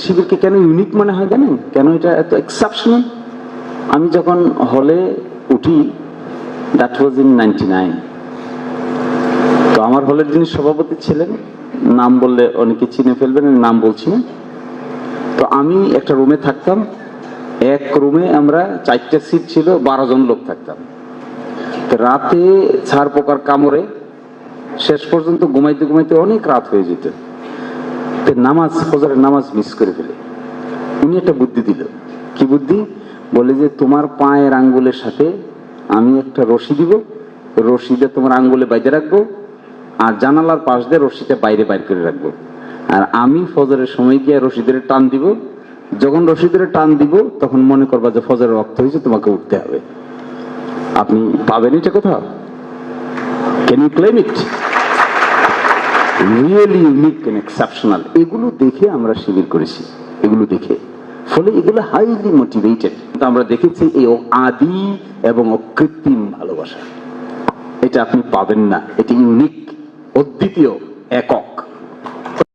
শিবিরকে কেন ইউনিক মনে হয় জানেন? কেন এটা এত এক্সেপশনাল আমি যখন হলে উঠি that was in ninety nine তো আমার হলের যিনি সভাপতি ছিলেন, নাম বললে অনেকে চিনে ফেলবেন নাম বলছি না। তো আমি একটা রুমে থাকতাম, এক রুমে আমরা চারটে সিট ছিল, বারো জন লোক থাকতাম। রাতে ছাড় পোকার কামড়ে শেষ পর্যন্ত ঘুমাইতে ঘুমাইতে অনেক রাত হয়ে যেত। নামাজ, ফজরের নামাজ মিস করে ফেলে। উনি একটা বুদ্ধি দিল। কি বুদ্ধি? বলে যে, তোমার পায়ের আঙ্গুলের সাথে আমি একটা রশি দিব। তোমার আঙ্গুলে বাইরে রাখব আর জানালার পাশ দিয়ে রশিটা বাইরে বাইর করে রাখব। আর আমি ফজরের সময় গিয়ে রশিদের টান দিব। যখন রশিদের টান দিব, তখন মনে করবা যে ফজরের রক্ত হয়েছে, তোমাকে উঠতে হবে। আপনি পাবেন এটা কোথাও? Can you claim it really unique and exceptional এগুলো দেখে আমরা শিবির করেছি, এগুলো দেখে। ফলে এগুলো হাইলি মোটিভেটেড আমরা দেখেছি এই আদি এবং অকৃত্রিম ভালোবাসা। এটা আপনি পাবেন না, এটি ইউনিক অদ্বিতীয়, একক।